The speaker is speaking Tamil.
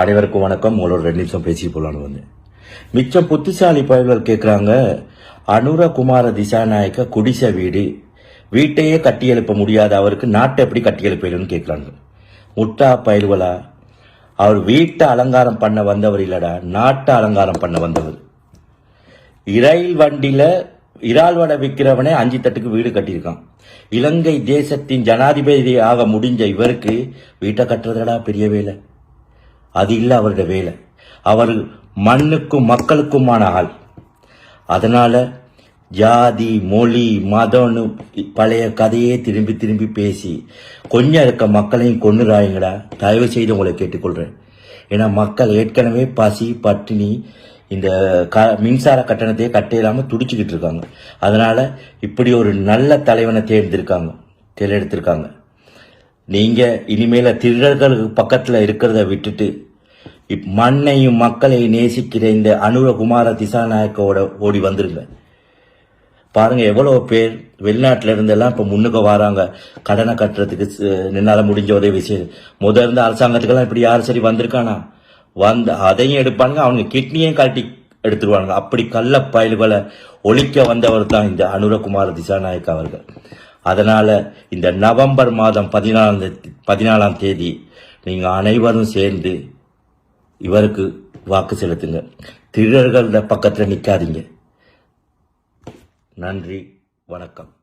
அனைவருக்கும் வணக்கம். உங்களோட ரெண்டு நிமிஷம் பேசி போலான்னு வந்தேன். மிச்சம் புத்திசாலி பயல்கள் கேட்குறாங்க அனுரகுமார திசாநாயக்க குடிசை வீடு. வீட்டையே கட்டி எழுப்ப முடியாத அவருக்கு நாட்டை எப்படி கட்டி கேட்குறாங்க முட்டா பயல்களா? அவர் வீட்டை அலங்காரம் பண்ண வந்தவர் இல்லடா நாட்டை அலங்காரம் பண்ண வந்தவர். இரயில் வண்டியில் இறால் வடை விற்கிறவனே அஞ்சு தட்டுக்கு வீடு கட்டியிருக்கான். இலங்கை தேசத்தின் ஜனாதிபதி ஆக முடிஞ்ச இவருக்கு வீட்டை கட்டுறதடா பெரிய வேலை. அது இல்லை அவருடைய வேலை. அவர் மண்ணுக்கும் மக்களுக்குமான ஆள். அதனால ஜாதி மொழி மதம்னு பழைய கதையே திரும்பி திரும்பி பேசி கொஞ்சம் இருக்க மக்களையும் கொண்டுறாயங்கடா தயவு செய்து உங்களை கேட்டுக்கொள்கிறேன் ஏன்னா மக்கள் ஏற்கனவே பசி பட்டினி இந்த க மின்சார கட்டணத்தையே கட்ட இல்லாமல் துடிச்சுக்கிட்டு இருக்காங்க. அதனால் இப்படி ஒரு நல்ல தலைவனை தேர்ந்தெடுக்காங்க. தேர்ந்தெடுத்திருக்காங்க. நீங்கள் இனிமேல திருடர்களுக்கு பக்கத்தில் இருக்கிறத விட்டுட்டு இப் மண்ணையும் மக்களையும் நேசிக்கிற இந்த அனுரகுமார திசாநாயக்கோட ஓடி வந்துருங்க. பாருங்கள் எவ்வளோ பேர் வெளிநாட்டில் இருந்தெல்லாம் இப்போ முன்னுக்கு வராங்க. கடனை கட்டுறதுக்கு ஸ்- முடிஞ்ச உதவி செய்யுது முதல் இருந்த அரசாங்கத்துக்கெல்லாம் இப்படி யாரும் சரி வந்திருக்கானா? வந்து அதையும் எடுப்பானுங்க அவங்க கிட்னியையும் கழட்டி எடுத்துருவாங்க அப்படி கள்ள பயல்களை ஒழிக்க வந்தவர் தான் இந்த அனுரகுமார திசாநாயக் அவர்கள். அதனால இந்த நவம்பர் மாதம் பதினாலாம் தேதி பதினாலாம் தேதி நீங்கள் அனைவரும் சேர்ந்து இவருக்கு வாக்கு செலுத்துங்க. திருடர்கள பக்கத்தில் நிற்காதீங்க நன்றி வணக்கம்.